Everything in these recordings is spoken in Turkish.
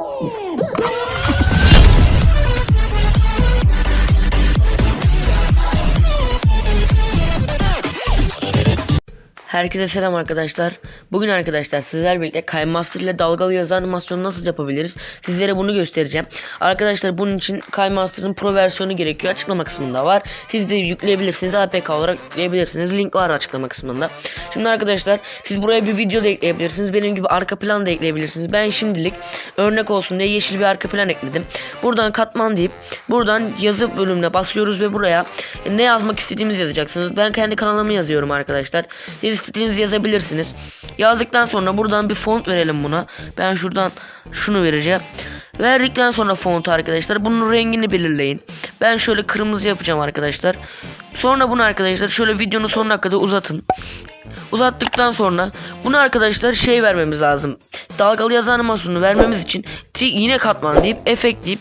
Yeah. Herkese selam arkadaşlar. Bugün arkadaşlar sizler birlikte KineMaster ile dalgalı yazı animasyonu nasıl yapabiliriz? Sizlere bunu göstereceğim. Arkadaşlar bunun için KineMaster'ın Pro versiyonu gerekiyor. Açıklama kısmında var. Siz de yükleyebilirsiniz. APK olarak yükleyebilirsiniz. Link var açıklama kısmında. Şimdi arkadaşlar siz buraya bir video da ekleyebilirsiniz. Benim gibi arka plan da ekleyebilirsiniz. Ben şimdilik örnek olsun diye yeşil bir arka plan ekledim. Buradan katman deyip buradan yazı bölümüne basıyoruz ve buraya ne yazmak istediğinizi yazacaksınız. Ben kendi kanalımı yazıyorum arkadaşlar. Siz istediğinizi yazabilirsiniz. Yazdıktan sonra buradan bir font verelim buna. Ben şuradan şunu vereceğim. Verdikten sonra font arkadaşlar bunun rengini belirleyin. Ben şöyle kırmızı yapacağım arkadaşlar. Sonra bunu arkadaşlar şöyle videonun sonuna kadar uzatın. Uzattıktan sonra bunu arkadaşlar şey vermemiz lazım. Dalgalı yazı animasyonunu vermemiz için yine katman deyip efekt deyip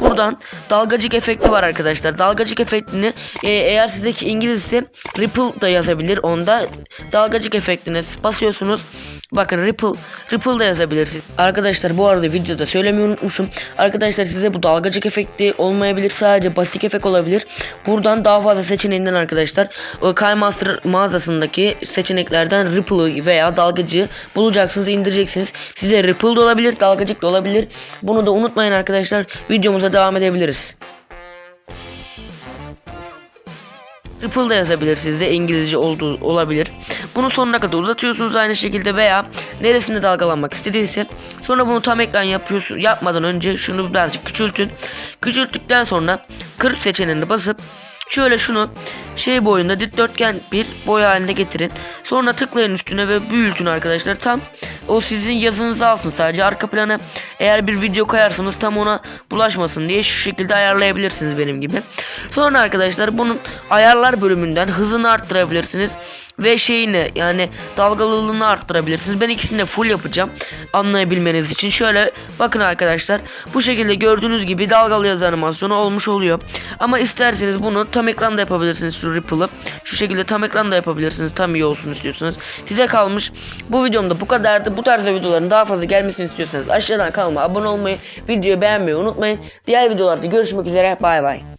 buradan dalgacık efekti var arkadaşlar. Dalgacık efektini e, eğer sizdeki İngilizce ripple da yazabilir onda. Dalgacık efektine basıyorsunuz. Bakın Ripple, Ripple da yazabilirsiniz. Arkadaşlar bu arada videoda söylemeyi unutmuşum. Arkadaşlar size bu dalgacık efekti olmayabilir. Sadece basit efekt olabilir. Buradan daha fazla seçeneğinden arkadaşlar o KineMaster mağazasındaki seçeneklerden Ripple'ı veya dalgacı bulacaksınız, indireceksiniz. Size Ripple da olabilir, dalgacık da olabilir. Bunu da unutmayın arkadaşlar. Videomuza devam edebiliriz. Ripple da yazabilir sizde İngilizce olduğu olabilir. Bunu sonuna kadar uzatıyorsunuz aynı şekilde veya neresinde dalgalanmak istediyse sonra bunu tam ekran yapıyorsun yapmadan önce şunu birazcık küçültün. Küçülttükten sonra kırp seçeneğine basıp şöyle şunu şey boyunda dikdörtgen bir boy haline getirin. Sonra tıklayın üstüne ve büyütün arkadaşlar. Tam o sizin yazınızı alsın sadece arka plana eğer bir video koyarsanız tam ona bulaşmasın diye şu şekilde ayarlayabilirsiniz benim gibi. Sonra arkadaşlar bunun ayarlar bölümünden hızını arttırabilirsiniz ve şeyini yani dalgalılığını arttırabilirsiniz. Ben ikisini de full yapacağım anlayabilmeniz için. Şöyle bakın arkadaşlar bu şekilde gördüğünüz gibi dalgalı yazı animasyonu olmuş oluyor. Ama isterseniz bunu tam ekranda yapabilirsiniz şu Ripple'ı. Şu şekilde tam ekranda yapabilirsiniz tam iyi olsun istiyorsanız. Size kalmış. Bu videomda bu kadardı. Bu tarz videoların daha fazla gelmesini istiyorsanız aşağıdan kanalıma abone olmayı, videoyu beğenmeyi unutmayın. Diğer videolarda görüşmek üzere. Bay bay.